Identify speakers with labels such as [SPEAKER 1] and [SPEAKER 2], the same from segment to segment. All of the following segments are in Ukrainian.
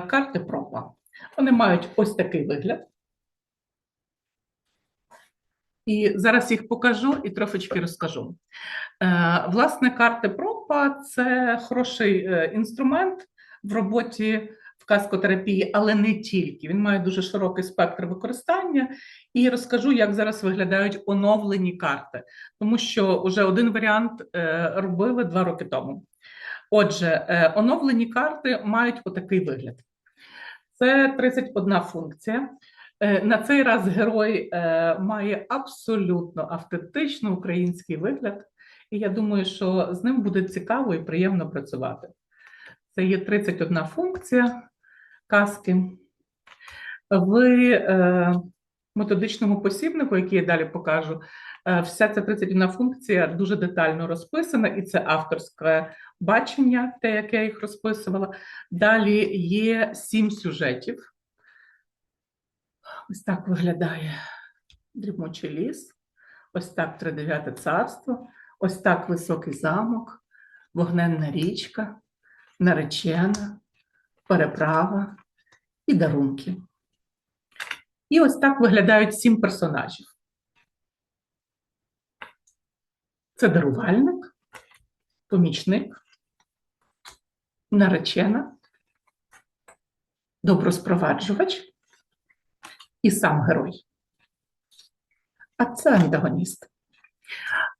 [SPEAKER 1] карти пропа. Вони мають ось такий вигляд. І зараз їх покажу і трошечки розкажу. Е, Власне, карти пропа це хороший е, інструмент в роботі в каскотерапії, але не тільки. Він має дуже широкий спектр використання. І розкажу, як зараз виглядають оновлені карти, тому що вже один варіант е, робили два роки тому. Отже, е, оновлені карти мають отакий вигляд. Це 31 функція. Е, На цей раз герой е, має абсолютно автентично український вигляд, і я думаю, що з ним буде цікаво і приємно працювати. Це є 31 функція казки. В методичному посібнику, який я далі покажу, вся ця 31 функція дуже детально розписана, і це авторське бачення, те, як я їх розписувала. Далі є сім сюжетів. Ось так виглядає дрімучий ліс, ось так тридев'яте царство, ось так високий замок, вогненна річка, наречена, переправа і дарунки. І ось так виглядають сім персонажів. Це дарувальник, помічник, наречена, доброспроваджувач і сам герой. А це антагоніст.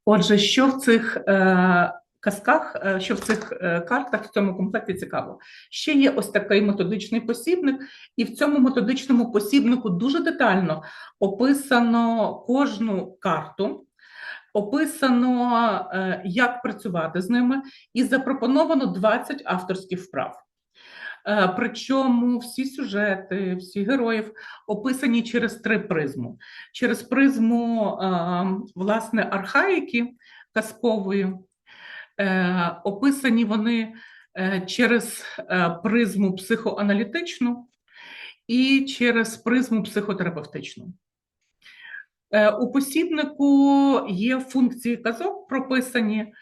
[SPEAKER 1] Отже, що в цих е, казках, е, що в цих е, картах в цьому комплекті цікаво? Ще є ось такий методичний посібник, і в цьому методичному посібнику дуже детально описано кожну карту. Описано, е, як працювати з ними, і запропоновано 20 авторських вправ. Е, Причому всі сюжети, всі героїв описані через три призму: через призму е, власне архаїки казкової, описані вони через призму психоаналітичну і через призму психотерапевтичну. Е, У посібнику є функції казок прописані,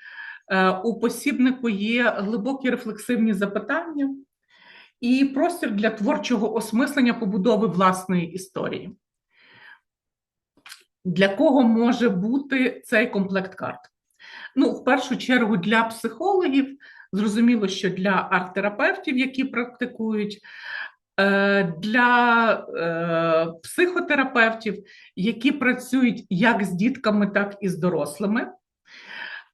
[SPEAKER 1] е, у посібнику є глибокі рефлексивні запитання і простір для творчого осмислення побудови власної історії. Для кого може бути цей комплект карт? Ну, в першу чергу, для психологів, зрозуміло, що для арт-терапевтів, які практикують, для е, психотерапевтів, які працюють як з дітками, так і з дорослими.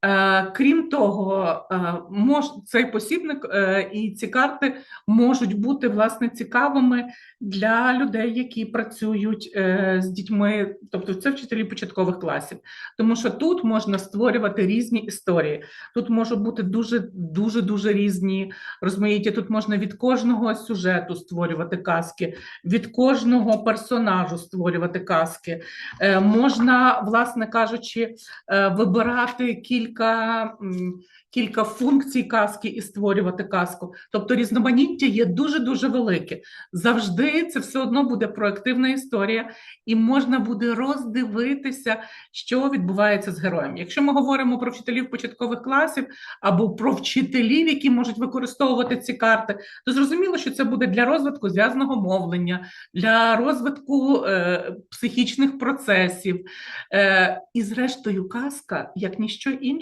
[SPEAKER 1] Е, Крім того, е, мож, цей посібник е, і ці карти можуть бути власне цікавими для людей, які працюють з дітьми, тобто це вчителі початкових класів, тому що тут можна створювати різні історії. Тут можуть бути дуже дуже дуже різні розмаїття. Тут можна від кожного сюжету створювати казки, від кожного персонажу створювати казки. Можна, власне кажучи, вибирати кілька, м, кілька функцій казки і створювати казку. Тобто різноманіття є дуже-дуже велике. Завжди це все одно буде проактивна історія, і можна буде роздивитися, що відбувається з героєм. Якщо ми говоримо про вчителів початкових класів або про вчителів, які можуть використовувати ці карти, то зрозуміло, що це буде для розвитку зв'язного мовлення, для розвитку е, психічних процесів. Е, і, зрештою, казка, як ніщо інше,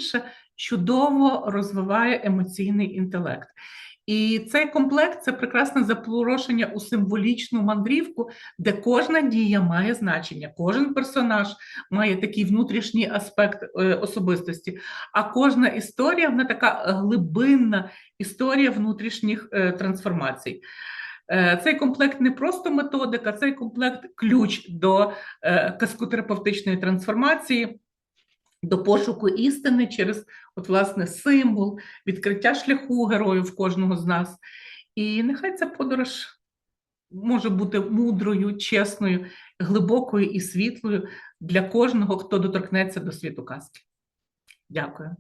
[SPEAKER 1] чудово розвиває емоційний інтелект. І цей комплект це прекрасне запорошення у символічну мандрівку, де кожна дія має значення, кожен персонаж має такий внутрішній аспект е, особистості, а кожна історія вона така глибинна історія внутрішніх е, трансформацій. Е, Цей комплект не просто методика, цей комплект ключ до казкотерапевтичної трансформації, до пошуку істини через от, власне, символ, відкриття шляху героїв кожного з нас. І нехай ця подорож може бути мудрою, чесною, глибокою і світлою для кожного, хто доторкнеться до світу казки. Дякую.